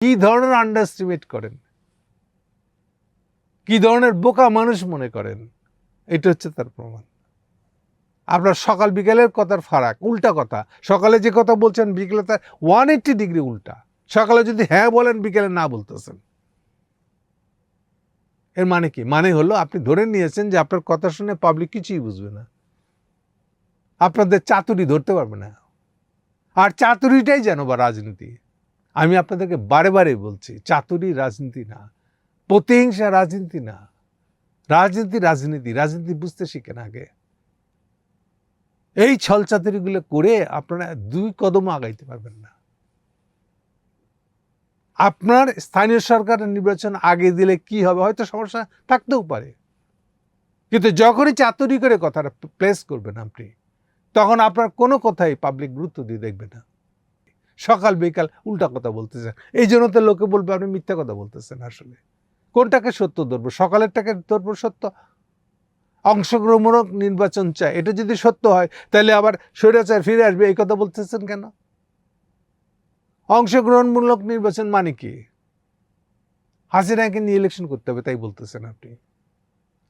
কি ধরনের আন্ডারস্টিমেট করেন? কি ধরনের বোকা মানুষ মনে করেন? এটা হচ্ছে তার প্রমাণ। আপনার সকাল বিকেলের কথার ফারাক, উল্টা কথা। সকালে যে কথা বলছেন বিকেলে তার ওয়ান এইট্টি ডিগ্রি উল্টা। সকালে যদি হ্যাঁ বলেন, বিকেলে না বলতেছেন। এর মানে কি? মানে হলো আপনি ধরে নিয়েছেন যে আপনার কথা শুনে পাবলিক কিছুই বুঝবে না। আপনাদের চাতুরি ধরতে পারবে না। আর চাতুরিটাই যেন বা রাজনীতি। আমি আপনাদেরকে বারে বারে বলছি, চাতুরি রাজনীতি না, প্রতিহিংসা রাজনীতি না, রাজনীতি রাজনীতি রাজনীতি বুঝতে শিখেন আগে। এই ছলচাতুরিগুলো করে আপনারা দুই কদম আগাইতে পারবেন না। আপনার স্থানীয় সরকারের নির্বাচন আগে দিলে কি হবে? হয়তো সমস্যা থাকতেও পারে। কিন্তু যখনই চাতুরি করে কথাটা প্লেস করবেন আপনি, তখন আপনার কোনো কথাই পাবলিক গুরুত্ব দিয়ে দেখবে না। সকাল বিকাল উল্টা কথা বলতেছেন। এই জন্য তো লোকে বলবে আপনি মিথ্যা কথা বলতেছেন আসলে। কোনটাকে সত্য ধরবো? সকালেরটাকে ধরবো সত্য? অংশগ্রহণমূলক নির্বাচন চাই। এটা যদি সত্য হয়, তাহলে আবার স্বৈরাচার ফিরে আসবে, এই কথা বলতেছেন কেন? অংশগ্রহণমূলক নির্বাচন মানে কি? হাসিনাকে নিয়ে ইলেকশন করতে হবে, তাই বলতেছেন আপনি।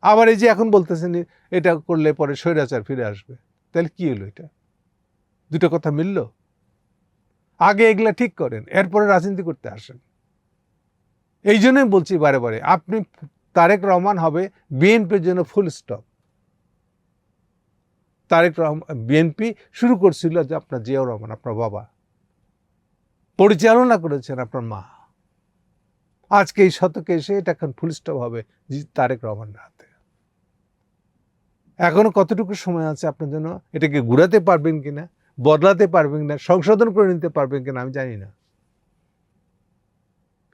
আবার এই যে এখন বলতেছেন এটা করলে পরে স্বৈরাচার ফিরে আসবে। তাহলে কি হলো এটা? দুটো কথা মিলল? আগে এগুলা ঠিক করেন, এরপরে রাজনীতি করতে আসেন। এই জন্যই বলছি বারে বারে, আপনি তারেক রহমান হবে বিএনপির জন্য full stop Tarek Rahman BNP শুরু করছিল যে আপনার জিয়াউর রহমান, আপনার বাবা। পরিচালনা করেছেন আপনার মা। আজকে এই শতকে এসে এটা এখন ফুল স্টপ হবে তারেক রহমানের হাতে। এখনও কতটুকু সময় আছে আপনার জন্য? এটাকে ঘুরাতে পারবেন কিনা? বদলাতে পারবেন না সংশোধন করে নিতে পারবেন কিনা আমি জানি না।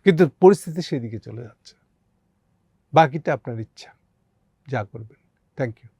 কিন্তু পরিস্থিতি সেদিকে চলে যাচ্ছে। বাকিটা আপনার ইচ্ছা, যা করবেন। Thank you